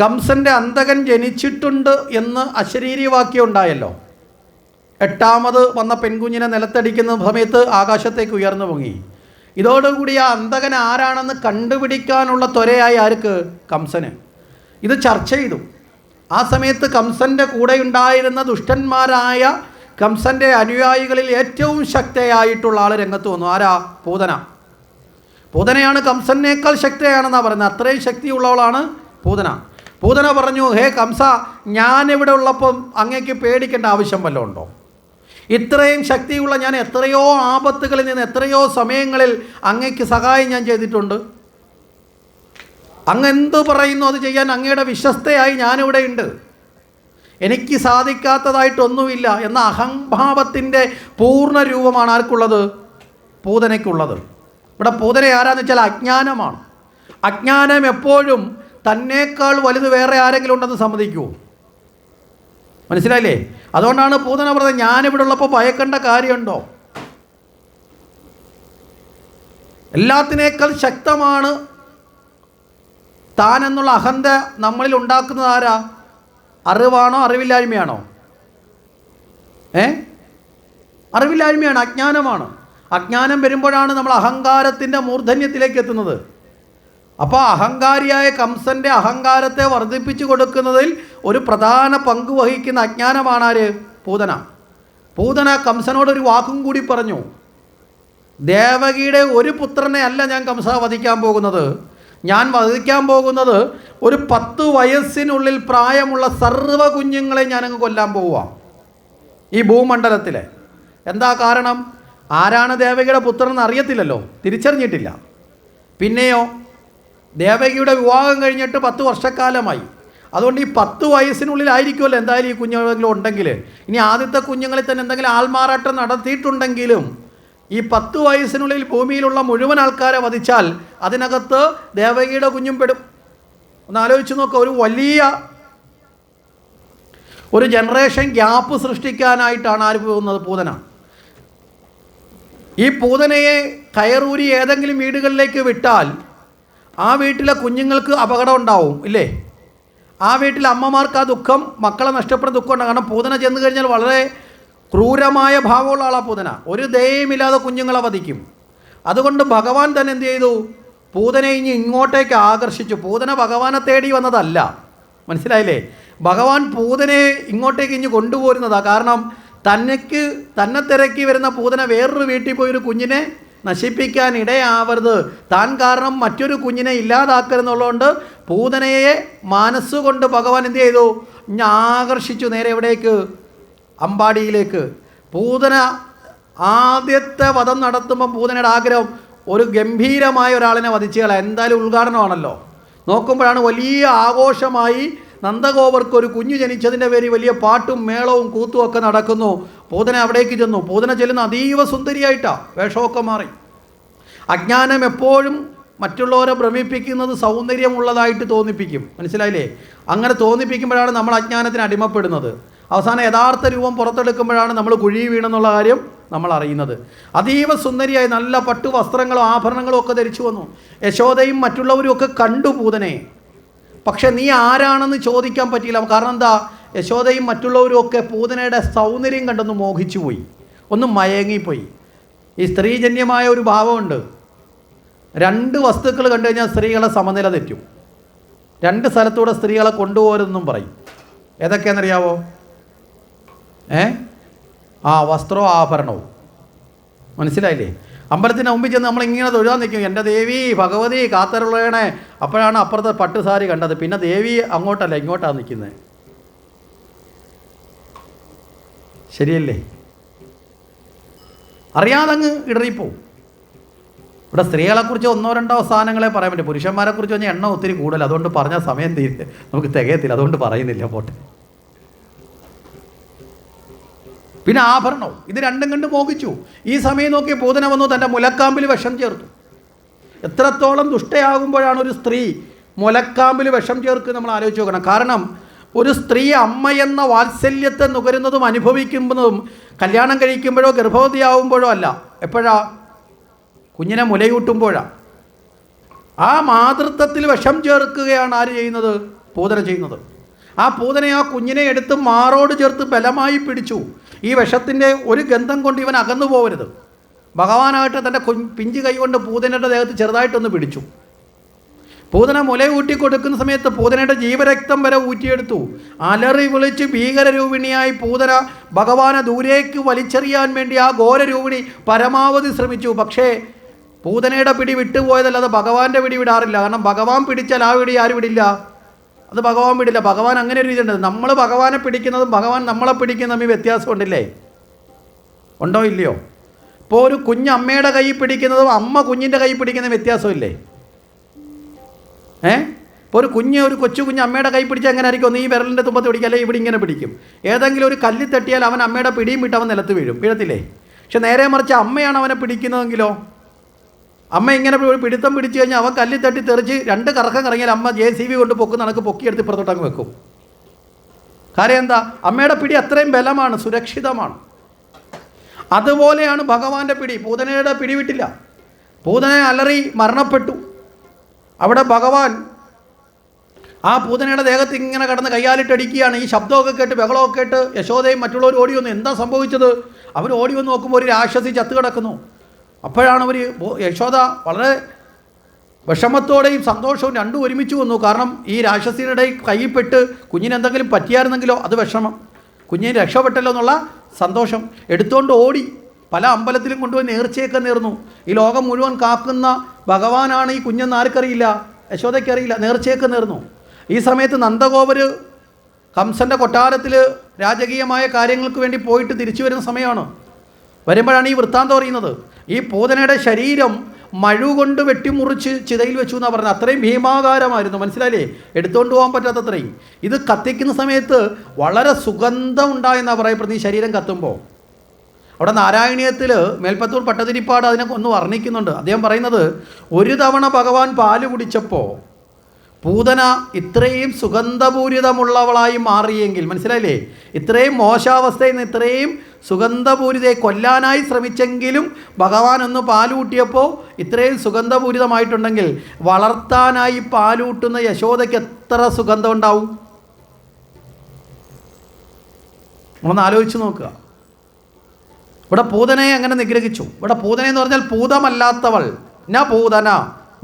കംസന്റെ അന്തകൻ ജനിച്ചിട്ടുണ്ട് എന്ന് അശരീരി വാക്യം ഉണ്ടായല്ലോ എട്ടാമത് വന്ന പെൺകുഞ്ഞിനെ നിലത്തടിക്കുന്ന സമയത്ത് ആകാശത്തേക്ക് ഉയർന്നു പൊങ്ങി. ഇതോടുകൂടി ആ അന്തകൻ ആരാണെന്ന് കണ്ടുപിടിക്കാനുള്ള ത്വരയായി ആർക്ക്? കംസന്. ഇത് ചർച്ച ചെയ്തു. ആ സമയത്ത് കംസന്റെ കൂടെ ഉണ്ടായിരുന്ന ദുഷ്ടന്മാരായ കംസന്റെ അനുയായികളിൽ ഏറ്റവും ശക്തയായിട്ടുള്ള ആൾ രംഗത്ത് വന്നു. ആരാ? പൂതന. പൂതനയാണ് കംസനേക്കാൾ ശക്തയാണെന്നാണ് പറയുന്നത്. അത്രയും ശക്തിയുള്ളവളാണ് പൂതന. പൂതന പറഞ്ഞു ഹേ കംസ ഞാനിവിടെ ഉള്ളപ്പം അങ്ങേക്ക് പേടിക്കേണ്ട ആവശ്യം വല്ലതും ഉണ്ടോ? ഇത്രയും ശക്തിയുള്ള ഞാൻ എത്രയോ ആപത്തുകളിൽ നിന്ന് എത്രയോ സമയങ്ങളിൽ അങ്ങയ്ക്ക് സഹായം ഞാൻ ചെയ്തിട്ടുണ്ട്. അങ്ങ് എന്ത് പറയുന്നു അത് ചെയ്യാൻ അങ്ങയുടെ വിശ്വസ്തയായി ഞാനിവിടെ ഉണ്ട്. എനിക്ക് സാധിക്കാത്തതായിട്ടൊന്നുമില്ല എന്ന അഹംഭാവത്തിന്റെ പൂർണ രൂപമാണ് ആർക്കുള്ളത്? പൂതനയ്ക്കുള്ളത്. ഇവിടെ പൂതന ആരാന്ന് വെച്ചാൽ അജ്ഞാനമാണ്. അജ്ഞാനം എപ്പോഴും തന്നേക്കാൾ വലുത് വേറെ ആരെങ്കിലും ഉണ്ടെന്ന് സമ്മതിക്കുമോ മനസ്സിലായില്ലേ? അതുകൊണ്ടാണ് പൂതന പറഞ്ഞത് ഞാനിവിടെ ഉള്ളപ്പോൾ ഭയക്കേണ്ട കാര്യമുണ്ടോ? എല്ലാത്തിനേക്കാൾ ശക്തമാണ് താൻ എന്നുള്ള അഹന്ത നമ്മളിൽ ഉണ്ടാക്കുന്നത് ആരാ? അറിവാണോ അറിവില്ലായ്മയാണോ? ഏ? അറിവില്ലായ്മയാണ് അജ്ഞാനമാണ്. അജ്ഞാനം വരുമ്പോഴാണ് നമ്മൾ അഹങ്കാരത്തിന്റെ മൂർധന്യത്തിലേക്ക് എത്തുന്നത്. അപ്പോൾ അഹങ്കാരിയായ കംസന്റെ അഹങ്കാരത്തെ വർദ്ധിപ്പിച്ചു കൊടുക്കുന്നതിൽ ഒരു പ്രധാന പങ്ക് വഹിക്കുന്ന അജ്ഞാനമാണ് ആര് പൂതന. പൂതന കംസനോടൊരു വാക്കും കൂടി പറഞ്ഞു. ദേവകിയുടെ ഒരു പുത്രനെ അല്ല ഞാൻ കംസ വധിക്കാൻ പോകുന്നത്. ഞാൻ വധിക്കാൻ പോകുന്നത് ഒരു പത്ത് വയസ്സിനുള്ളിൽ പ്രായമുള്ള സർവ കുഞ്ഞുങ്ങളെ ഞാനങ്ങ് കൊല്ലാൻ പോവുക. ഈ ഭൂമണ്ഡലത്തിലെ. എന്താ കാരണം? ആരാണ് ദേവകിയുടെ പുത്രൻ എന്ന് അറിയത്തില്ലല്ലോ. തിരിച്ചറിഞ്ഞിട്ടില്ല. പിന്നെയോ? ദേവകിയുടെ വിവാഹം കഴിഞ്ഞിട്ട് പത്ത് വർഷക്കാലമായി. അതുകൊണ്ട് ഈ പത്ത് വയസ്സിനുള്ളിലായിരിക്കുമല്ലോ എന്തായാലും ഈ കുഞ്ഞുങ്ങളെങ്കിലും ഉണ്ടെങ്കിൽ ഇനി ആദ്യത്തെ കുഞ്ഞുങ്ങളിൽ തന്നെ എന്തെങ്കിലും ആൾമാറാട്ടം നടത്തിയിട്ടുണ്ടെങ്കിലും ഈ പത്ത് വയസ്സിനുള്ളിൽ ഭൂമിയിലുള്ള മുഴുവൻ ആൾക്കാരെ വധിച്ചാൽ അതിനകത്ത് ദേവകിയുടെ കുഞ്ഞും പെടും. ഒന്ന് ആലോചിച്ച് നോക്കുക ഒരു വലിയ ഒരു ജനറേഷൻ ഗ്യാപ്പ് സൃഷ്ടിക്കാനായിട്ടാണ് ആര് പോകുന്നത് പൂതന? ഈ പൂതനയെ കയറൂരി ഏതെങ്കിലും വീടുകളിലേക്ക് വിട്ടാൽ ആ വീട്ടിലെ കുഞ്ഞുങ്ങൾക്ക് അപകടം ഉണ്ടാവും ഇല്ലേ? ആ വീട്ടിലെ അമ്മമാർക്ക് ആ ദുഃഖം മക്കളെ നഷ്ടപ്പെടുന്ന ദുഃഖം ഉണ്ടാകും കാരണം പൂതന ചെന്ന് കഴിഞ്ഞാൽ വളരെ ക്രൂരമായ ഭാവമുള്ള ആളാണ് പൂതന. ഒരു ദയയുമില്ലാതെ കുഞ്ഞുങ്ങളെ വധിക്കും. അതുകൊണ്ട് ഭഗവാൻ തന്നെ എന്ത് ചെയ്തു? പൂതനെ ഇനി ഇങ്ങോട്ടേക്ക് ആകർഷിച്ചു. പൂതന ഭഗവാനെ തേടി വന്നതല്ല. മനസ്സിലായില്ലേ? ഭഗവാൻ പൂതനെ ഇങ്ങോട്ടേക്ക് ഇനി കൊണ്ടുപോരുന്നതാണ് കാരണം തന്നെക്ക് തന്നെ തിരക്കി വരുന്ന പൂതന വേറൊരു വീട്ടിൽ പോയി ഒരു കുഞ്ഞിനെ നശിപ്പിക്കാൻ ഇടയാവരുത് താൻ കാരണം മറ്റൊരു കുഞ്ഞിനെ ഇല്ലാതാക്കരുന്നുള്ളതുകൊണ്ട് പൂതനയെ മനസ്സുകൊണ്ട് ഭഗവാൻ എന്ത് ചെയ്തു? ആകർഷിച്ചു നേരെ എവിടേക്ക്? അമ്പാടിയിലേക്ക്. പൂതന ആദ്യത്തെ വധം നടത്തുമ്പോൾ പൂതനയുടെ ആഗ്രഹം ഒരു ഗംഭീരമായ ഒരാളിനെ വധിച്ചു കളയാം എന്തായാലും ഉദ്ഘാടനമാണല്ലോ. നോക്കുമ്പോഴാണ് വലിയ ആഘോഷമായി നന്ദഗോപർക്ക് ഒരു കുഞ്ഞു ജനിച്ചതിന്റെ പേരിൽ വലിയ പാട്ടും മേളവും കൂത്തും ഒക്കെ നടക്കുന്നു. പൂതന അവിടേക്ക് ചെന്നു. പൂതന ചെല്ലുന്ന അതീവ സുന്ദരിയായിട്ടാണ് വേഷമൊക്കെ മാറി. അജ്ഞാനം എപ്പോഴും മറ്റുള്ളവരെ ഭ്രമിപ്പിക്കുന്നത് സൗന്ദര്യമുള്ളതായിട്ട് തോന്നിപ്പിക്കും. മനസ്സിലായില്ലേ? അങ്ങനെ തോന്നിപ്പിക്കുമ്പോഴാണ് നമ്മൾ അജ്ഞാനത്തിന് അടിമപ്പെടുന്നത്. അവസാനം യഥാർത്ഥ രൂപം പുറത്തെടുക്കുമ്പോഴാണ് നമ്മൾ കുഴി വീണെന്നുള്ള കാര്യം നമ്മൾ അറിയുന്നത്. അതീവ സുന്ദരിയായി നല്ല പട്ടു വസ്ത്രങ്ങളും ആഭരണങ്ങളും ഒക്കെ ധരിച്ചു വന്നു. യശോദയും മറ്റുള്ളവരും ഒക്കെ കണ്ടു പൂതനെ. പക്ഷെ നീ ആരാണെന്ന് ചോദിക്കാൻ പറ്റിയില്ല. കാരണം എന്താ? യശോദയും മറ്റുള്ളവരും ഒക്കെ പൂതനയുടെ സൗന്ദര്യം കണ്ടൊന്ന് മോഹിച്ചു പോയി. ഒന്ന് മയങ്ങിപ്പോയി. ഈ സ്ത്രീജന്യമായ ഒരു ഭാവമുണ്ട്. രണ്ട് വസ്തുക്കൾ കണ്ടു കഴിഞ്ഞാൽ സ്ത്രീകളെ സമനില തെറ്റും. രണ്ട് സ്ഥലത്തൂടെ സ്ത്രീകളെ കൊണ്ടുപോകരുതെന്നും പറയും. ഏതൊക്കെയാണെന്നറിയാവോ? ഏ? ആ വസ്ത്രവും ആഭരണവും. മനസ്സിലായില്ലേ? അമ്പലത്തിന് മുമ്പിൽ ചെന്ന് നമ്മളിങ്ങനെ തൊഴുതാൻ നിൽക്കും. എന്റെ ദേവി ഭഗവതി കാത്തരുള്ളേണേ അപ്പോഴാണ് അപ്പുറത്തെ പട്ട് സാരി കണ്ടത്. പിന്നെ ദേവി അങ്ങോട്ടല്ല ഇങ്ങോട്ടാണ് നിൽക്കുന്നത്. ശരിയല്ലേ? അറിയാതങ്ങ് ഇടറിപ്പോവും. ഇവിടെ സ്ത്രീകളെക്കുറിച്ച് ഒന്നോ രണ്ടോ സ്ഥാനങ്ങളെ പറയാൻ പറ്റും. പുരുഷന്മാരെക്കുറിച്ച് പറഞ്ഞാൽ എണ്ണം ഒത്തിരി കൂടുതൽ. അതുകൊണ്ട് പറഞ്ഞ സമയം തീരെ നമുക്ക് തികയത്തില്ല. അതുകൊണ്ട് പറയുന്നില്ല പോട്ടെ. പിന്നെ ആഭരണവും. ഇത് രണ്ടും കണ്ട് മോഹിച്ചു. ഈ സമയം നോക്കി പൂതന വന്നു തന്റെ മുലക്കാമ്പിൽ വിഷം ചേർത്തു. എത്രത്തോളം ദുഷ്ടയാകുമ്പോഴാണ് ഒരു സ്ത്രീ മുലക്കാമ്പിൽ വിഷം ചേർക്ക് നമ്മൾ ആലോചിച്ച് നോക്കണം. കാരണം ഒരു സ്ത്രീ അമ്മ എന്ന വാത്സല്യത്തെ നുകരുന്നതും അനുഭവിക്കുന്നതും കല്യാണം കഴിക്കുമ്പോഴോ ഗർഭവതിയാവുമ്പോഴോ അല്ല എപ്പോഴാ? കുഞ്ഞിനെ മുലയൂട്ടുമ്പോഴാണ് ആ മാതൃത്വത്തിൽ വിഷം ചേർക്കുകയാണ് ആര് ചെയ്യുന്നത്? പൂതന ചെയ്യുന്നത്. ആ പൂതനെ ആ കുഞ്ഞിനെ എടുത്ത് മാറോട് ചേർത്ത് ബലമായി പിടിച്ചു. ഈ വിഷത്തിന്റെ ഒരു ഗന്ധം കൊണ്ട് ഇവൻ അകന്നു പോകരുത് ഭഗവാനായിട്ട് തന്റെ പിഞ്ചു പിഞ്ച് കൈ കൊണ്ട് പൂതനയുടെ ദേഹത്ത് ചെറുതായിട്ടൊന്ന് പിടിച്ചു. പൂതന മുല ഊട്ടി കൊടുക്കുന്ന സമയത്ത് പൂതനയുടെ ജീവരക്തം വരെ ഊറ്റിയെടുത്തു. അലറി വിളിച്ച് ഭീകരരൂപിണിയായി പൂതന ഭഗവാനെ ദൂരേക്ക് വലിച്ചെറിയാൻ വേണ്ടി ആ ഘോരരൂപിണി പരമാവധി ശ്രമിച്ചു. പക്ഷേ പൂതനയുടെ പിടി വിട്ടുപോയതല്ലാതെ ഭഗവാന്റെ പിടി വിടാറില്ല. കാരണം ഭഗവാൻ പിടിച്ചാൽ ആ പിടി ആരും വിടില്ല അത് ഭഗവാൻ പിടില്ല ഭഗവാൻ അങ്ങനെ ഒരു രീതിയുണ്ട്. നമ്മൾ ഭഗവാനെ പിടിക്കുന്നതും ഭഗവാൻ നമ്മളെ പിടിക്കുന്നതും ഈ വ്യത്യാസം ഉണ്ടല്ലേ? ഉണ്ടോ ഇല്ലയോ? ഇപ്പോൾ ഒരു കുഞ്ഞ് അമ്മയുടെ കൈ പിടിക്കുന്നതും അമ്മ കുഞ്ഞിന്റെ കൈ പിടിക്കുന്നതും വ്യത്യാസമില്ലേ? ഏ? ഇപ്പോൾ ഒരു കുഞ്ഞ് ഒരു കൊച്ചു കുഞ്ഞ് അമ്മയുടെ കൈ പിടിച്ചാൽ എങ്ങനെ ആയിരിക്കും? ഒന്ന് ഈ വിരലിന്റെ തുമ്പത്ത് പിടിക്കുക അല്ലെങ്കിൽ ഇവിടെ ഇങ്ങനെ പിടിക്കും. ഏതെങ്കിലും ഒരു കല്ലിൽ തട്ടിയാൽ അവൻ അമ്മയുടെ പിടിയും വിട്ട് അവൻ നിലത്ത് വീഴും. വീഴത്തില്ലേ? പക്ഷെ നേരെ മറിച്ച് അമ്മയാണ് അവനെ പിടിക്കുന്നതെങ്കിലോ? അമ്മ ഇങ്ങനെ ഒരു പിടുത്തം പിടിച്ചു കഴിഞ്ഞാൽ അവൻ കല്ലിൽ തട്ടി തെറിച്ച് രണ്ട് കറക്കം കറങ്ങിയാൽ അമ്മ ജെ സി ബി കൊണ്ട് പൊക്കുന്ന കണക്ക് പൊക്കിയെടുത്ത് ഇപ്പുറത്തോട്ടങ്ങ് വെക്കും. കാര്യം എന്താ? അമ്മയുടെ പിടി അത്രയും ബലമാണ് സുരക്ഷിതമാണ്. അതുപോലെയാണ് ഭഗവാന്റെ പിടി. പൂതനയുടെ പിടി വിട്ടില്ല. പൂതനെ അലറി മരണപ്പെട്ടു. അവിടെ ഭഗവാൻ ആ പൂതനയുടെ ദേഹത്ത് ഇങ്ങനെ കടന്ന് കയ്യാലിട്ടടിക്കുകയാണ്. ഈ ശബ്ദമൊക്കെ കേട്ട് ബഹളമൊക്കെ കേട്ട് യശോദയും മറ്റുള്ളവർ ഓടി വന്നു. എന്താ സംഭവിച്ചത്? അവർ ഓടി വന്ന് നോക്കുമ്പോൾ ഒരു രാക്ഷസി ചത്തു കിടക്കുന്നു. അപ്പോഴാണ് അവർ യശോദ വളരെ വിഷമത്തോടെയും സന്തോഷവും രണ്ടും ഒരുമിച്ച് വന്നു. കാരണം ഈ രാക്ഷസിയുടെ കൈപ്പെട്ട് കുഞ്ഞിന് എന്തെങ്കിലും പറ്റിയായിരുന്നെങ്കിലോ അത് വിഷമം. കുഞ്ഞിന് രക്ഷപ്പെട്ടല്ലോ എന്നുള്ള സന്തോഷം. എടുത്തുകൊണ്ട് ഓടി പല അമ്പലത്തിലും കൊണ്ടുപോയി നേർച്ചയൊക്കെ നേർന്നു. ഈ ലോകം മുഴുവൻ കാക്കുന്ന ഭഗവാനാണ് ഈ കുഞ്ഞെന്ന് ആർക്കറിയില്ല? യശോദയ്ക്കറിയില്ല. നേർച്ചയൊക്കെ നേർന്നു. ഈ സമയത്ത് നന്ദഗോപർ കംസന്റെ കൊട്ടാരത്തിൽ രാജകീയമായ കാര്യങ്ങൾക്ക് വേണ്ടി പോയിട്ട് തിരിച്ചു വരുന്ന സമയമാണ്. വരുമ്പോഴാണ് ഈ വൃത്താന്തം അറിയുന്നത്. ഈ പൂതനയുടെ ശരീരം മഴു കൊണ്ട് വെട്ടിമുറിച്ച് ചിതയിൽ വെച്ചു എന്നാണ് പറഞ്ഞത്. അത്രയും ഭീമാകാരമായിരുന്നു. മനസ്സിലായില്ലേ? എടുത്തുകൊണ്ട് പോകാൻ പറ്റാത്തത്രയും. ഇത് കത്തിക്കുന്ന സമയത്ത് വളരെ സുഗന്ധം ഉണ്ടായെന്നാണ് പറയപ്പെടുന്നത് ഈ ശരീരം കത്തുമ്പോൾ അവിടെ നാരായണീയത്തിൽ മേൽപ്പത്തൂർ പട്ടതിരിപ്പാട് അതിനെ ഒന്ന് വർണിക്കുന്നുണ്ട്. അദ്ദേഹം പറയുന്നത് ഒരു തവണ ഭഗവാൻ പാൽ കുടിച്ചപ്പോൾ പൂതന ഇത്രയും സുഗന്ധപൂരിതമുള്ളവളായി മാറിയെങ്കിൽ മനസ്സിലായില്ലേ? ഇത്രയും മോശാവസ്ഥയിൽ നിന്ന് ഇത്രയും സുഗന്ധപൂരിതയെ കൊല്ലാനായി ശ്രമിച്ചെങ്കിലും ഭഗവാൻ ഒന്ന് പാലൂട്ടിയപ്പോൾ ഇത്രയും സുഗന്ധപൂരിതമായിട്ടുണ്ടെങ്കിൽ വളർത്താനായി പാലൂട്ടുന്ന യശോദയ്ക്ക് എത്ര സുഗന്ധം ഉണ്ടാവും നമ്മളൊന്ന് ആലോചിച്ച് നോക്കുക. ഇവിടെ പൂതനയെ അങ്ങനെ നിഗ്രഹിച്ചു. ഇവിടെ പൂതന എന്ന് പറഞ്ഞാൽ പൂതമല്ലാത്തവൾ ന പൂതന.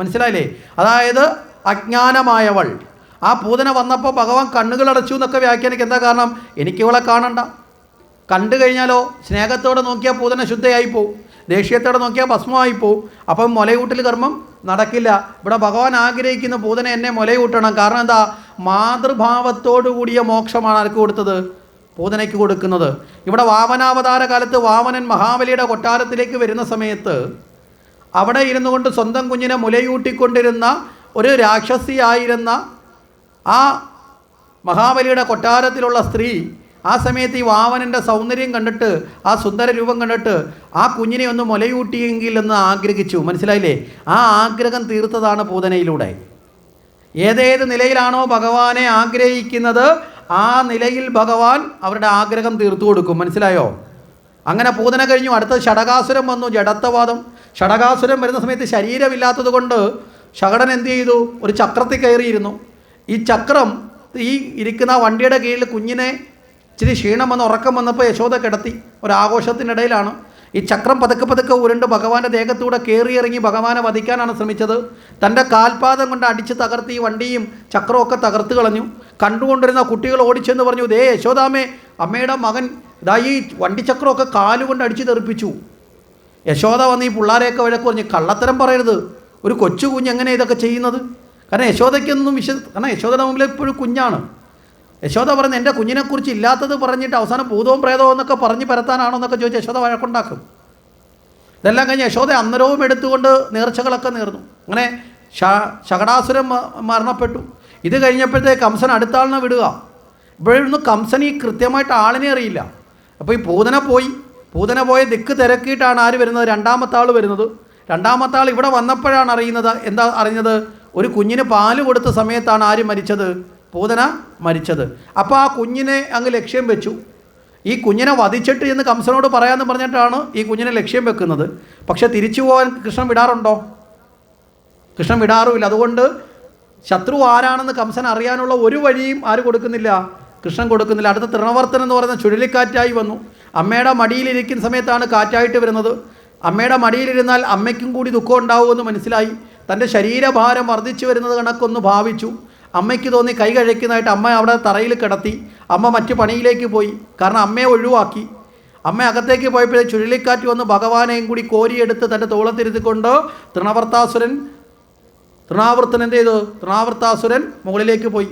മനസ്സിലായില്ലേ? അതായത് അജ്ഞാനമായവൾ. ആ പൂതന വന്നപ്പോൾ ഭഗവാൻ കണ്ണുകൾ അടച്ചു എന്നൊക്കെ വ്യാഖ്യാനിക്ക്. എന്താ കാരണം? എനിക്കിവളെ കാണണ്ട. കണ്ടു കഴിഞ്ഞാലോ സ്നേഹത്തോടെ നോക്കിയാൽ പൂതന ശുദ്ധയായി പോവും. ദേഷ്യത്തോടെ നോക്കിയാൽ ഭസ്മമായി പോവും. അപ്പം മുലയൂട്ടൽ കർമ്മം നടക്കില്ല. ഇവിടെ ഭഗവാൻ ആഗ്രഹിക്കുന്ന പൂതന എന്നെ മുലയൂട്ടണം. കാരണം എന്താ? മാതൃഭാവത്തോടു കൂടിയ മോക്ഷമാണ് ആർക്ക് കൊടുത്തത്? പൂതനയ്ക്ക് കൊടുക്കുന്നത്. ഇവിടെ വാമനാവതാര കാലത്ത് വാമനൻ മഹാബലിയുടെ കൊട്ടാരത്തിലേക്ക് വരുന്ന സമയത്ത് അവിടെ ഇരുന്നു കൊണ്ട് സ്വന്തം കുഞ്ഞിനെ മുലയൂട്ടിക്കൊണ്ടിരുന്ന ഒരു രാക്ഷസിയായിരുന്ന ആ മഹാബലിയുടെ കൊട്ടാരത്തിലുള്ള സ്ത്രീ ആ സമയത്ത് ഈ വാമനന്റെ സൗന്ദര്യം കണ്ടിട്ട് ആ സുന്ദര രൂപം കണ്ടിട്ട് ആ കുഞ്ഞിനെ ഒന്ന് മുലയൂട്ടിയെങ്കിൽ എന്ന് ആഗ്രഹിച്ചു. മനസ്സിലായില്ലേ? ആ ആഗ്രഹം തീർത്തതാണ് പൂതനയിലൂടെ. ഏതേത് നിലയിലാണോ ഭഗവാനെ ആഗ്രഹിക്കുന്നത് ആ നിലയിൽ ഭഗവാൻ അവരുടെ ആഗ്രഹം തീർത്തു കൊടുക്കും. മനസ്സിലായോ? അങ്ങനെ പൂതന കഴിഞ്ഞു. അടുത്ത ഷടകാസുരം വന്നു. ജഡത്വവാദം. ഷടകാസുരം വരുന്ന സമയത്ത് ശരീരമില്ലാത്തത് കൊണ്ട് ശകടൻ എന്ത് ചെയ്തു? ഒരു ചക്രത്തിൽ കയറിയിരുന്നു. ഈ ചക്രം ഈ ഇരിക്കുന്ന വണ്ടിയുടെ കീഴിൽ കുഞ്ഞിനെ ഇച്ചിരി ക്ഷീണം വന്ന് ഉറക്കം വന്നപ്പോൾ യശോദ കിടത്തി. ഒരാഘോഷത്തിനിടയിലാണ്. ഈ ചക്രം പതുക്കെ പതുക്കെ ഉരുണ്ട് ഭഗവാന്റെ ദേഹത്തൂടെ കയറിയിറങ്ങി ഭഗവാനെ വധിക്കാനാണ് ശ്രമിച്ചത്. തന്റെ കാൽപാദം കൊണ്ട് അടിച്ച് തകർത്ത് ഈ വണ്ടിയും ചക്രമൊക്കെ തകർത്ത് കളഞ്ഞു. കണ്ടുകൊണ്ടിരുന്ന കുട്ടികൾ ഓടിച്ചെന്ന് പറഞ്ഞു ദേ യശോദാമേ അമ്മയുടെ മകൻ ഇതായി ഈ വണ്ടിച്ചക്രമൊക്കെ കാലുകൊണ്ട് അടിച്ച് തെറിപ്പിച്ചു. യശോദ വന്ന് ഈ പിള്ളേരെയൊക്കെ വഴക്ക് പറഞ്ഞ് കള്ളത്തരം പറയരുത്. ഒരു കൊച്ചു കുഞ്ഞ് എങ്ങനെ ഇതൊക്കെ ചെയ്യുന്നത്? കാരണം യശോദയ്ക്കൊന്നും വിശ്വ കാരണം യശോദയുടെ മുമ്പിൽ എപ്പോഴും കുഞ്ഞാണ്. യശോദ പറഞ്ഞ് എന്റെ കുഞ്ഞിനെക്കുറിച്ച് ഇല്ലാത്തത് പറഞ്ഞിട്ട് അവസാനം ഭൂതവും പ്രേതവും എന്നൊക്കെ പറഞ്ഞ് പരത്താനാണോ എന്നൊക്കെ ചോദിച്ച് യശോദ വഴക്കുണ്ടാക്കും. ഇതെല്ലാം കഴിഞ്ഞ് യശോദ അന്നരവും എടുത്തുകൊണ്ട് നേർച്ചകളൊക്കെ നേർന്നു. അങ്ങനെ ശകടാസുരം മരണപ്പെട്ടു. ഇത് കഴിഞ്ഞപ്പോഴത്തേക്ക് കംസൻ അടുത്ത ആളിനെ വിടുക. ഇപ്പോഴൊന്ന് കംസൻ ഈ കൃത്യമായിട്ട് ആളിനെ അറിയില്ല. അപ്പോൾ ഈ പൂതന പോയി. പൂതന പോയ ദിക്ക് തിരക്കിയിട്ടാണ് ആര് വരുന്നത്? രണ്ടാമത്തെ ആൾ വരുന്നത്. രണ്ടാമത്തെ ആൾ ഇവിടെ വന്നപ്പോഴാണ് അറിയുന്നത്. എന്താ അറിഞ്ഞത്? ഒരു കുഞ്ഞിന് പാൽ കൊടുത്ത സമയത്താണ് ആര് മരിച്ചത്? പൂതന മരിച്ചത്. അപ്പോൾ ആ കുഞ്ഞിനെ അങ്ങ് ലക്ഷ്യം വെച്ചു. ഈ കുഞ്ഞിനെ വധിച്ചിട്ട് എന്ന് കംസനോട് പറയാമെന്ന് പറഞ്ഞിട്ടാണ് ഈ കുഞ്ഞിനെ ലക്ഷ്യം വെക്കുന്നത്. പക്ഷെ തിരിച്ചു പോകാൻ കൃഷ്ണൻ വിടാറുണ്ടോ? കൃഷ്ണൻ വിടാറുമില്ല. അതുകൊണ്ട് ശത്രു ആരാണെന്ന് കംസൻ അറിയാനുള്ള ഒരു വഴിയും ആര് കൊടുക്കുന്നില്ല? കൃഷ്ണൻ കൊടുക്കുന്നില്ല. അടുത്ത തൃണവർത്തൻ എന്ന് പറയുന്ന ചുഴലിക്കാറ്റായി വന്നു. അമ്മയുടെ മടിയിലിരിക്കുന്ന സമയത്താണ് കാറ്റായിട്ട് വരുന്നത്. അമ്മയുടെ മടിയിലിരുന്നാൽ അമ്മയ്ക്കും കൂടി ദുഃഖം ഉണ്ടാവുമെന്ന് മനസ്സിലായി. തന്റെ ശരീരഭാരം വർദ്ധിച്ചു വരുന്നത് കണക്കൊന്ന് ഭാവിച്ചു. അമ്മയ്ക്ക് തോന്നി കൈ കഴിക്കുന്നതായിട്ട് അമ്മ അവിടെ തറയിൽ കിടത്തി. അമ്മ മറ്റു പണിയിലേക്ക് പോയി. കാരണം അമ്മയെ ഒഴിവാക്കി. അമ്മ അകത്തേക്ക് പോയപ്പോഴേ ചുഴലിക്കാറ്റ് വന്ന് ഭഗവാനെയും കൂടി കോരിയെടുത്ത് തന്റെ തോളത്തിരുത്തിക്കൊണ്ട് തൃണവർത്താസുരൻ തൃണാവർത്തൻ എന്ത് ചെയ്തു? തൃണാവർത്താസുരൻ മുകളിലേക്ക് പോയി.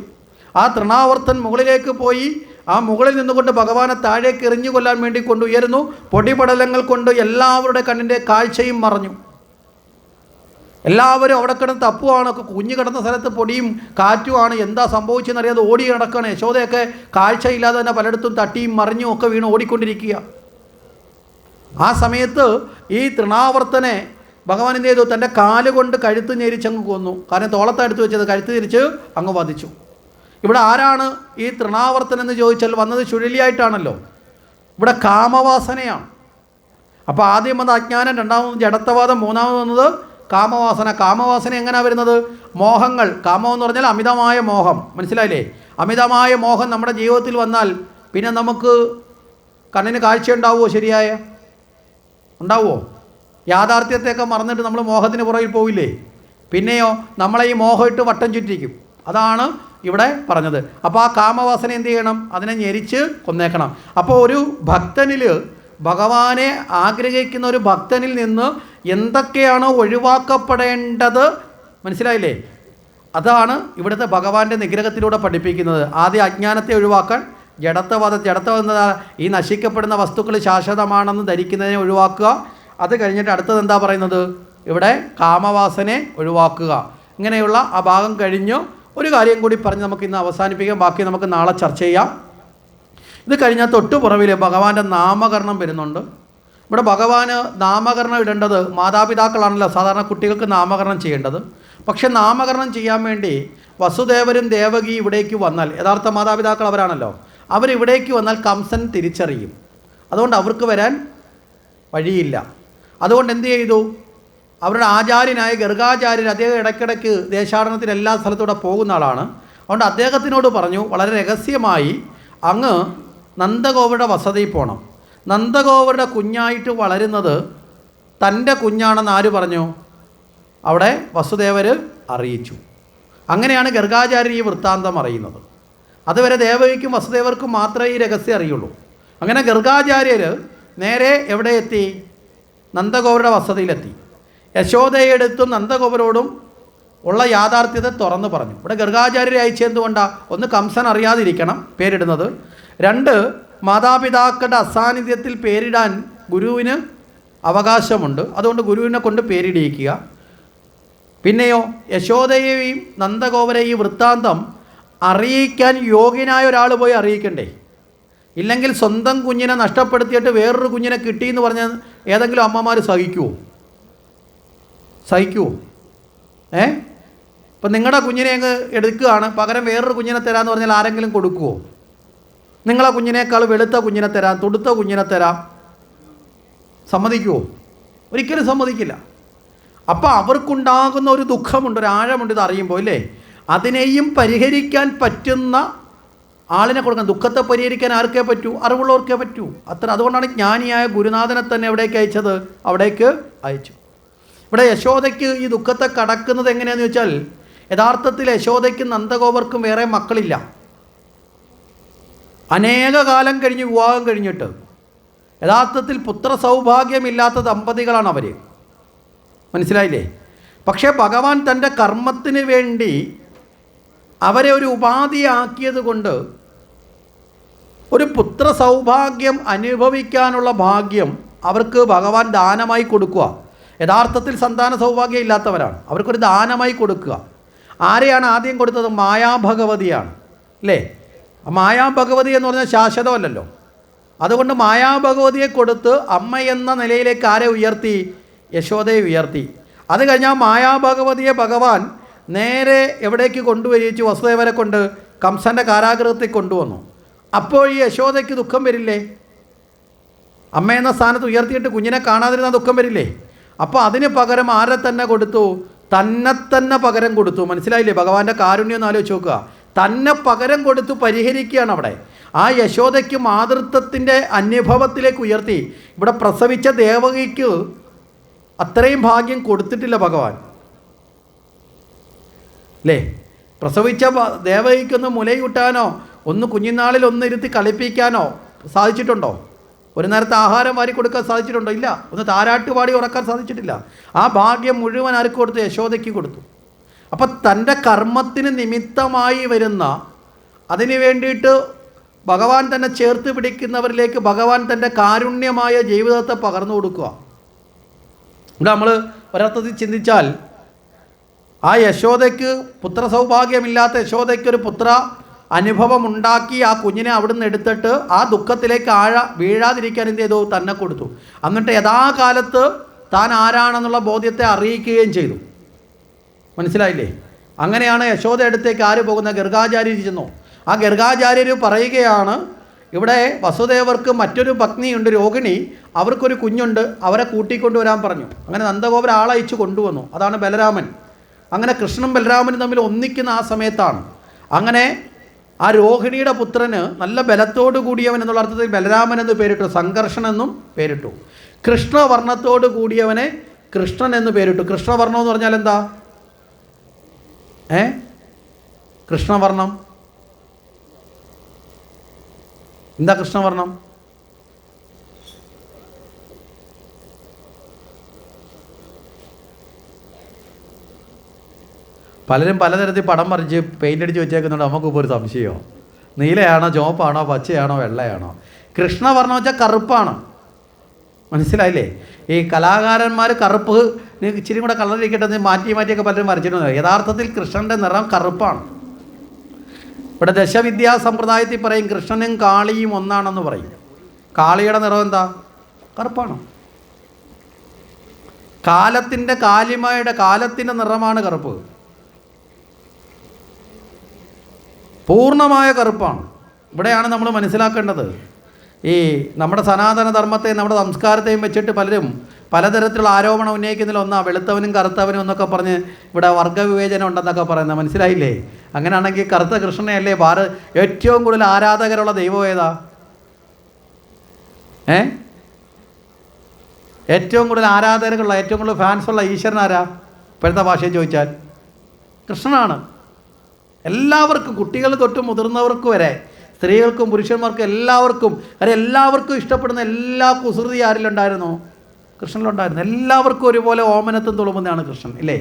ആ തൃണാവർത്തൻ മുകളിലേക്ക് പോയി ആ മുകളിൽ നിന്നുകൊണ്ട് ഭഗവാനെ താഴേക്ക് എറിഞ്ഞു കൊല്ലാൻ വേണ്ടി കൊണ്ട് ഉയരുന്നു. പൊടിപടലങ്ങൾ കൊണ്ട് എല്ലാവരുടെ കണ്ണിന്റെ കാഴ്ചയും മറഞ്ഞു. എല്ലാവരും അവിടെ കിടന്ന് തപ്പുവാണ്. കുഞ്ഞു കിടന്ന സ്ഥലത്ത് പൊടിയും കാറ്റുമാണ് എന്താ സംഭവിച്ചതെന്ന് അറിയാതെ ഓടി നടക്കുകയാണ് യശോദയൊക്കെ കാഴ്ചയില്ലാതെ തന്നെ പലയിടത്തും തട്ടിയും മറിഞ്ഞും ഒക്കെ വീണ് ഓടിക്കൊണ്ടിരിക്കുക. ആ സമയത്ത് ഈ തൃണാവർത്തനെ ഭഗവാൻ എന്ത് ചെയ്തു? തന്റെ കാലുകൊണ്ട് കഴുത്ത് ഞെരിച്ചങ്ങ് കൊന്നു. കാരണം തോളത്തെടുത്ത് വെച്ചത്. കഴുത്ത് തിരിച്ച് അങ്ങ് വധിച്ചു. ഇവിടെ ആരാണ് ഈ തൃണാവർത്തൻ എന്ന് ചോദിച്ചാൽ വന്നത് ചുഴലിയായിട്ടാണല്ലോ. ഇവിടെ കാമവാസനയാണ്. അപ്പോൾ ആദ്യം വന്ന അജ്ഞാനം രണ്ടാമത് ജഡത്തവാദം മൂന്നാമത് വന്നത് കാമവാസന. കാമവാസന എങ്ങനെയാണ് വരുന്നത്? മോഹങ്ങൾ. കാമം എന്ന് പറഞ്ഞാൽ അമിതമായ മോഹം. മനസ്സിലായില്ലേ? അമിതമായ മോഹം നമ്മുടെ ജീവിതത്തിൽ വന്നാൽ പിന്നെ നമുക്ക് കണ്ണിന് കാഴ്ച ഉണ്ടാവുമോ ശരിയായ? ഉണ്ടാവുമോ? യാഥാർത്ഥ്യത്തെയൊക്കെ മറന്നിട്ട് നമ്മൾ മോഹത്തിന് പുറകിൽ പോവില്ലേ? പിന്നെയോ നമ്മളെ ഈ മോഹം ഇട്ട് വട്ടം ചുറ്റിക്കും. അതാണ് ഇവിടെ പറഞ്ഞത്. അപ്പോൾ ആ കാമവാസന എന്ത് ചെയ്യണം? അതിനെ ഞെരിച്ച് കൊന്നേക്കണം. അപ്പോൾ ഒരു ഭക്തനിൽ ഭഗവാനെ ആഗ്രഹിക്കുന്ന ഒരു ഭക്തനിൽ നിന്ന് എന്തൊക്കെയാണോ ഒഴിവാക്കപ്പെടേണ്ടത് മനസ്സിലായില്ലേ? അതാണ് ഇവിടുത്തെ ഭഗവാന്റെ നിഗ്രഹത്തിലൂടെ പഠിപ്പിക്കുന്നത്. ആദ്യം അജ്ഞാനത്തെ ഒഴിവാക്കാൻ ജഡത്വവാദ ജഡത്വം ഈ നശിക്കപ്പെടുന്ന വസ്തുക്കൾ ശാശ്വതമാണെന്ന് ധരിക്കുന്നതിനെ ഒഴിവാക്കുക. അത് കഴിഞ്ഞിട്ട് അടുത്തത് എന്താ പറയുന്നത്? ഇവിടെ കാമവാസനെ ഒഴിവാക്കുക. ഇങ്ങനെയുള്ള ആ ഭാഗം കഴിഞ്ഞു. ഒരു കാര്യം കൂടി പറഞ്ഞ് നമുക്ക് ഇന്ന് അവസാനിപ്പിക്കാം. ബാക്കി നമുക്ക് നാളെ ചർച്ച ചെയ്യാം. ഇത് കഴിഞ്ഞാൽ തൊട്ടു പുറവിൽ ഭഗവാന്റെ നാമകരണം വരുന്നുണ്ട്. ഇവിടെ ഭഗവാന് നാമകരണം ഇടേണ്ടത് മാതാപിതാക്കളാണല്ലോ. സാധാരണ കുട്ടികൾക്ക് നാമകരണം ചെയ്യേണ്ടത്. പക്ഷേ നാമകരണം ചെയ്യാൻ വേണ്ടി വസുദേവരും ദേവകി ഇവിടേക്ക് വന്നാൽ യഥാർത്ഥ മാതാപിതാക്കൾ അവരാണല്ലോ. അവരിവിടേക്ക് വന്നാൽ കംസൻ തിരിച്ചറിയും. അതുകൊണ്ട് അവർക്ക് വരാൻ വഴിയില്ല. അതുകൊണ്ട് എന്ത് ചെയ്തു? അവരുടെ ആചാര്യനായ ഗർഗാചാര്യൻ അദ്ദേഹം ഇടയ്ക്കിടയ്ക്ക് ദേശാടനത്തിന് എല്ലാ സ്ഥലത്തൂടെ പോകുന്ന ആളാണ്. അതുകൊണ്ട് അദ്ദേഹത്തിനോട് പറഞ്ഞു വളരെ രഹസ്യമായി അങ്ങ് നന്ദഗോപരുടെ വസതിയിൽ പോകണം നന്ദഗോപരുടെ കുഞ്ഞായിട്ട് വളരുന്നത് തന്റെ കുഞ്ഞാണെന്ന് ആര് പറഞ്ഞു? അവിടെ വസുദേവർ അറിയിച്ചു. അങ്ങനെയാണ് ഗർഗാചാര്യൻ ഈ വൃത്താന്തം അറിയുന്നത്. അതുവരെ ദേവകിക്കും വസുദേവർക്കും മാത്രമേ ഈ രഹസ്യം അറിയുള്ളൂ. അങ്ങനെ ഗർഗാചാര്യർ നേരെ എവിടെ എത്തി? നന്ദഗോപരുടെ വസതിയിലെത്തി. യശോദയെടുത്തും നന്ദഗോപരോടും ഉള്ള യാഥാർത്ഥ്യത തുറന്നു പറഞ്ഞു. ഇവിടെ ഗർഗാചാര്യരെ അയച്ചെന്തുകൊണ്ടാണ് ഒന്ന് കംസൻ അറിയാതിരിക്കണം പേരിടുന്നത്. രണ്ട് മാതാപിതാക്കളുടെ അസാന്നിധ്യത്തിൽ പേരിടാൻ ഗുരുവിന് അവകാശമുണ്ട്. അതുകൊണ്ട് ഗുരുവിനെ കൊണ്ട് പേരിടിയിക്കുക. പിന്നെയോ യശോദയെയും നന്ദഗോപരെയും വൃത്താന്തം അറിയിക്കാൻ യോഗ്യനായ ഒരാൾ പോയി അറിയിക്കണ്ടേ? ഇല്ലെങ്കിൽ സ്വന്തം കുഞ്ഞിനെ നഷ്ടപ്പെടുത്തിയിട്ട് വേറൊരു കുഞ്ഞിനെ കിട്ടിയെന്ന് പറഞ്ഞാൽ ഏതെങ്കിലും അമ്മമാർ സഹിക്കുമോ സഹിക്കുമോ ഏ? ഇപ്പം നിങ്ങളുടെ കുഞ്ഞിനെ അങ്ങ് എടുക്കുകയാണ്. പകരം വേറൊരു കുഞ്ഞിനെ തരാമെന്ന് പറഞ്ഞാൽ ആരെങ്കിലും കൊടുക്കുമോ നിങ്ങളെ കുഞ്ഞിനേക്കാൾ വെളുത്ത കുഞ്ഞിനെ തരാം തൊടുത്ത കുഞ്ഞിനെ തരാം. സമ്മതിക്കുമോ ഒരിക്കലും സമ്മതിക്കില്ല. അപ്പോൾ അവർക്കുണ്ടാകുന്ന ഒരു ദുഃഖമുണ്ട് ഒരു ആഴമുണ്ട് ഇത് അറിയുമ്പോൾ അല്ലേ അതിനെയും പരിഹരിക്കാൻ പറ്റുന്ന ആളിനെ കൊടുക്കണം ദുഃഖത്തെ പരിഹരിക്കാൻ ആർക്കേ പറ്റൂ? അറിവുള്ളവർക്കേ പറ്റൂ. അത്ര അതുകൊണ്ടാണ് ജ്ഞാനിയായ ഗുരുനാഥനെ തന്നെ എവിടേക്ക് അയച്ചത്? അവിടേക്ക് അയച്ചു. ഇവിടെ യശോദയ്ക്ക് ഈ ദുഃഖത്തെ കടക്കുന്നത് എങ്ങനെയാന്ന് വെച്ചാൽ യഥാർത്ഥത്തിൽ യശോദയ്ക്കും നന്ദഗോപർക്കും വേറെ മക്കളില്ല. അനേക കാലം കഴിഞ്ഞ് വിവാഹം കഴിഞ്ഞിട്ട് യഥാർത്ഥത്തിൽ പുത്ര സൗഭാഗ്യമില്ലാത്ത ദമ്പതികളാണ് അവർ മനസ്സിലായില്ലേ? പക്ഷേ ഭഗവാൻ തന്റെ കർമ്മത്തിന് വേണ്ടി അവരെ ഒരു ഉപാധിയാക്കിയത് കൊണ്ട് ഒരു പുത്ര സൗഭാഗ്യം അനുഭവിക്കാനുള്ള ഭാഗ്യം അവർക്ക് ഭഗവാൻ ദാനമായി കൊടുക്കുക യഥാർത്ഥത്തിൽ സന്താന സൗഭാഗ്യം ഇല്ലാത്തവരാണ്. അവർക്കൊരു ദാനമായി കൊടുക്കുക. ആരെയാണ് ആദ്യം കൊടുത്തത്? മായാഭഗവതിയാണ്. അല്ലേ? മായാഭഗവതി എന്ന് പറഞ്ഞാൽ ശാശ്വതമല്ലല്ലോ. അതുകൊണ്ട് മായാഭഗവതിയെ കൊടുത്ത് അമ്മ എന്ന നിലയിലേക്ക് ആരെ ഉയർത്തി? യശോദയെ ഉയർത്തി. അത് കഴിഞ്ഞാൽ മായാഭഗവതിയെ ഭഗവാൻ നേരെ എവിടേക്ക് കൊണ്ടുവരിച്ചു? വസുദേവരെ കൊണ്ട് കംസന്റെ കാരാഗ്രഹത്തിൽ കൊണ്ടുവന്നു. അപ്പോൾ ഈ യശോദയ്ക്ക് ദുഃഖം വരില്ലേ? അമ്മ എന്ന സ്ഥാനത്ത് ഉയർത്തിയിട്ട് കുഞ്ഞിനെ കാണാതിരുന്ന ദുഃഖം വരില്ലേ? അപ്പോൾ അതിന് പകരം ആരെ തന്നെ കൊടുത്തു? തന്നെ തന്നെ പകരം കൊടുത്തു. മനസ്സിലായില്ലേ? ഭഗവാന്റെ കാരുണ്യം ഒന്ന് ആലോചിച്ച് നോക്കുക. തന്നെ പകരം കൊടുത്തു പരിഹരിക്കുകയാണ് അവിടെ. ആ യശോദയ്ക്ക് മാതൃത്വത്തിന്റെ അനുഭവത്തിലേക്ക് ഉയർത്തി. ഇവിടെ പ്രസവിച്ച ദേവകിക്ക് അത്രയും ഭാഗ്യം കൊടുത്തിട്ടില്ല ഭഗവാൻ. അല്ലേ പ്രസവിച്ച ദേവകയ്ക്കൊന്ന് മുലയൂട്ടാനോ ഒന്ന് കുഞ്ഞിനാളിൽ ഒന്ന് ഇരുത്തി കളിപ്പിക്കാനോ സാധിച്ചിട്ടുണ്ടോ? ഒരു നേരത്തെ ആഹാരം വാരി കൊടുക്കാൻ സാധിച്ചിട്ടുണ്ടോ? ഇല്ല. ഒന്ന് താരാട്ട് പാടി ഉറക്കാൻ സാധിച്ചിട്ടില്ല. ആ ഭാഗ്യം മുഴുവൻ ആർക്ക് കൊടുത്തു? യശോദയ്ക്ക് കൊടുത്തു. അപ്പം തന്റെ കർമ്മത്തിന് നിമിത്തമായി വരുന്ന അതിനു വേണ്ടിയിട്ട് ഭഗവാൻ തന്നെ ചേർത്ത് പിടിക്കുന്നവരിലേക്ക് ഭഗവാൻ തന്റെ കാരുണ്യമായ ജീവിതത്തെ പകർന്നു കൊടുക്കുക. ഇവിടെ നമ്മൾ ഒരർത്ഥത്തിൽ ചിന്തിച്ചാൽ ആ യശോദയ്ക്ക് പുത്ര സൗഭാഗ്യമില്ലാത്ത യശോദയ്ക്ക് ഒരു പുത്ര അനുഭവം ഉണ്ടാക്കി ആ കുഞ്ഞിനെ അവിടുന്ന് എടുത്തിട്ട് ആ ദുഃഖത്തിലേക്ക് ആഴ വീഴാതിരിക്കാൻ എന്ത് ചെയ്തു? തന്നെ കൊടുത്തു. എന്നിട്ട് യഥാകാലത്ത് താൻ ആരാണെന്നുള്ള ബോധ്യത്തെ അറിയിക്കുകയും ചെയ്തു. മനസ്സിലായില്ലേ? അങ്ങനെയാണ് യശോദ അടുത്തേക്ക് ആര് പോകുന്ന ഗർഗാചാര്യർ ചെന്നു. ആ ഗർഗാചാര്യർ പറയുകയാണ് ഇവിടെ വസുദേവർക്ക് മറ്റൊരു പത്നിയുണ്ട് രോഹിണി. അവർക്കൊരു കുഞ്ഞുണ്ട്. അവരെ കൂട്ടിക്കൊണ്ടുവരാൻ പറഞ്ഞു. അങ്ങനെ നന്ദഗോപുരം ആളയച്ചു കൊണ്ടുവന്നു. അതാണ് ബലരാമൻ. അങ്ങനെ കൃഷ്ണനും ബലരാമനും തമ്മിൽ ഒന്നിക്കുന്ന ആ സമയത്താണ്. അങ്ങനെ ആ രോഹിണിയുടെ പുത്രന് നല്ല ബലത്തോടു കൂടിയവൻ എന്നുള്ള അർത്ഥത്തിൽ ബലരാമൻ എന്ന് പേരിട്ടു സംഘർഷൻ എന്നും പേരിട്ടു. കൃഷ്ണവർണത്തോട് കൂടിയവനെ കൃഷ്ണൻ എന്ന് പേരിട്ടു. കൃഷ്ണവർണം എന്ന് പറഞ്ഞാൽ എന്താ? ഏ? കൃഷ്ണവർണം. എന്താ കൃഷ്ണവർണം പലരും പലതരത്തിൽ പടം പറിച്ച് പെയിന്റ് അടിച്ച് വെച്ചേക്കുന്നുണ്ട്. നമുക്കിപ്പോൾ ഒരു സംശയമോ? നീലയാണോ ചുവപ്പാണോ പച്ചയാണോ വെള്ളയാണോ? കൃഷ്ണവർണം വെച്ചാൽ കറുപ്പാണ്. മനസ്സിലായില്ലേ? ഈ കലാകാരന്മാർ കറുപ്പ് ഇച്ചിരി കൂടെ കളറിരിക്കട്ടെ മാറ്റി മാറ്റിയൊക്കെ പലരും വരച്ചിട്ടുണ്ട്. യഥാർത്ഥത്തിൽ കൃഷ്ണന്റെ നിറം കറുപ്പാണ്. ഇവിടെ ദശവിദ്യാ സമ്പ്രദായത്തിൽ പറയും കൃഷ്ണനും കാളിയും ഒന്നാണെന്ന് പറയും. കാളിയുടെ നിറം എന്താ? കറുപ്പാണ്. കാലത്തിന്റെ കാലിമയുടെ കാലത്തിന്റെ നിറമാണ് കറുപ്പ്. പൂർണമായ കറുപ്പാണ്. ഇവിടെയാണ് നമ്മൾ മനസ്സിലാക്കേണ്ടത്. ഈ നമ്മുടെ സനാതന ധർമ്മത്തെയും നമ്മുടെ സംസ്കാരത്തെയും വെച്ചിട്ട് പലരും പലതരത്തിലുള്ള ആരോപണം ഉന്നയിക്കുന്നതിൽ ഒന്നാ വെളുത്തവനും കറുത്തവനും എന്നൊക്കെ പറഞ്ഞ് ഇവിടെ വർഗവിവേചനം ഉണ്ടെന്നൊക്കെ പറയുന്നത്. മനസ്സിലായില്ലേ? അങ്ങനെയാണെങ്കിൽ കറുത്ത കൃഷ്ണനെയല്ലേ ഭാര ഏറ്റവും കൂടുതൽ ആരാധകരുള്ള ദൈവം ഏതാ? ഏ? ഏറ്റവും കൂടുതൽ ആരാധകരുള്ള ഏറ്റവും കൂടുതൽ ഫാൻസുള്ള ഈശ്വരനാരാ ഇപ്പോഴത്തെ ഭാഷയിൽ ചോദിച്ചാൽ. കൃഷ്ണനാണ്. എല്ലാവർക്കും കുട്ടികൾ തൊട്ട് മുതിർന്നവർക്ക് വരെ സ്ത്രീകൾക്കും പുരുഷന്മാർക്കും എല്ലാവർക്കും അല്ലെ എല്ലാവർക്കും ഇഷ്ടപ്പെടുന്ന എല്ലാ കുസൃതി ആരിലുണ്ടായിരുന്നു? കൃഷ്ണനിലുണ്ടായിരുന്നു. എല്ലാവർക്കും ഒരുപോലെ ഓമനത്തും തുളുമ്പുന്നതാണ് കൃഷ്ണൻ ഇല്ലേ?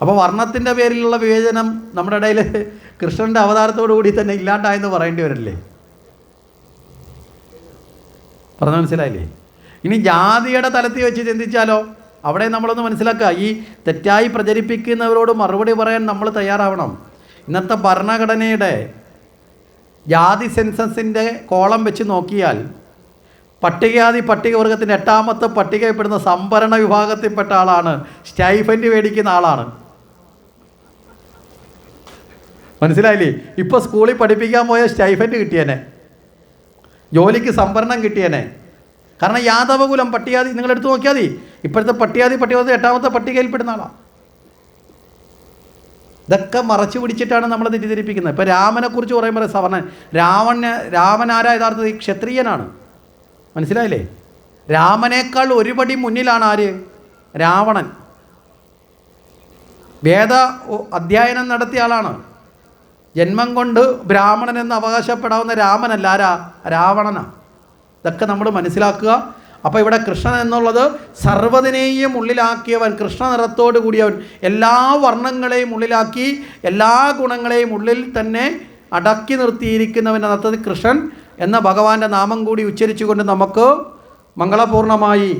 അപ്പോൾ വർണത്തിന്റെ പേരിലുള്ള വിവേചനം നമ്മുടെ ഇടയിൽ കൃഷ്ണന്റെ അവതാരത്തോടു കൂടി തന്നെ ഇല്ലാണ്ടായെന്ന് പറയേണ്ടി വരില്ലേ? പറഞ്ഞ മനസ്സിലായില്ലേ? ഇനി ജാതിയുടെ തലത്തിൽ വെച്ച് ചിന്തിച്ചാലോ? അവിടെ നമ്മളൊന്ന് മനസ്സിലാക്കുക ഈ തെറ്റായി പ്രചരിപ്പിക്കുന്നവരോട് മറുപടി പറയാൻ നമ്മൾ തയ്യാറാവണം. ഇന്നത്തെ ഭരണഘടനയുടെ ജാതി സെൻസസിന്റെ കോളം വെച്ച് നോക്കിയാൽ പട്ടികജാതി പട്ടികവർഗത്തിന്റെ എട്ടാമത്തെ പട്ടികയിൽപ്പെടുന്ന സംഭരണ വിഭാഗത്തിൽപ്പെട്ട ആളാണ് സ്റ്റൈഫന്റ് മേടിക്കുന്ന ആളാണ്. മനസ്സിലായില്ലേ? ഇപ്പോൾ സ്കൂളിൽ പഠിപ്പിക്കാൻ പോയ സ്റ്റൈഫന്റ് കിട്ടിയേനെ. ജോലിക്ക് സംഭരണം കിട്ടിയേനെ. കാരണം യാദവകുലം പട്ടികാതി നിങ്ങൾ എടുത്തു നോക്കിയാൽ മതി. ഇപ്പോഴത്തെ പട്ടികാതി പട്ടികത്തെ എട്ടാമത്തെ പട്ടികയിൽപ്പെടുന്ന ആളാണ് ഇതൊക്കെ മറച്ചു പിടിച്ചിട്ടാണ് നമ്മൾ തെറ്റിദ്ധരിപ്പിക്കുന്നത്. ഇപ്പോൾ രാമനെക്കുറിച്ച് പറയുമ്പോൾ സവർണൻ രാവണ രാമനാര യഥാർത്ഥത്തിൽ ക്ഷത്രിയനാണ്. മനസ്സിലായില്ലേ? രാമനേക്കാൾ ഒരുപടി മുന്നിലാണ് ആര്? രാവണൻ. വേദ അധ്യയനം നടത്തിയ ആളാണ്. ജന്മം കൊണ്ട് ബ്രാഹ്മണൻ എന്ന് അവകാശപ്പെടാവുന്ന രാമനല്ല. ആരാ? രാവണനാണ് ഇതൊക്കെ നമ്മൾ മനസ്സിലാക്കുക. അപ്പോൾ ഇവിടെ കൃഷ്ണൻ എന്നുള്ളത് സർവതിനെയും ഉള്ളിലാക്കിയവൻ കൃഷ്ണ നിറത്തോടു കൂടിയവൻ. എല്ലാ വർണങ്ങളെയും ഉള്ളിലാക്കി എല്ലാ ഗുണങ്ങളെയും ഉള്ളിൽ തന്നെ അടക്കി നിർത്തിയിരിക്കുന്നവൻ അർത്ഥത്തിൽ കൃഷ്ണൻ എന്ന ഭഗവാന്റെ നാമം കൂടി ഉച്ചരിച്ചുകൊണ്ട് നമുക്ക് മംഗളപൂർണമായി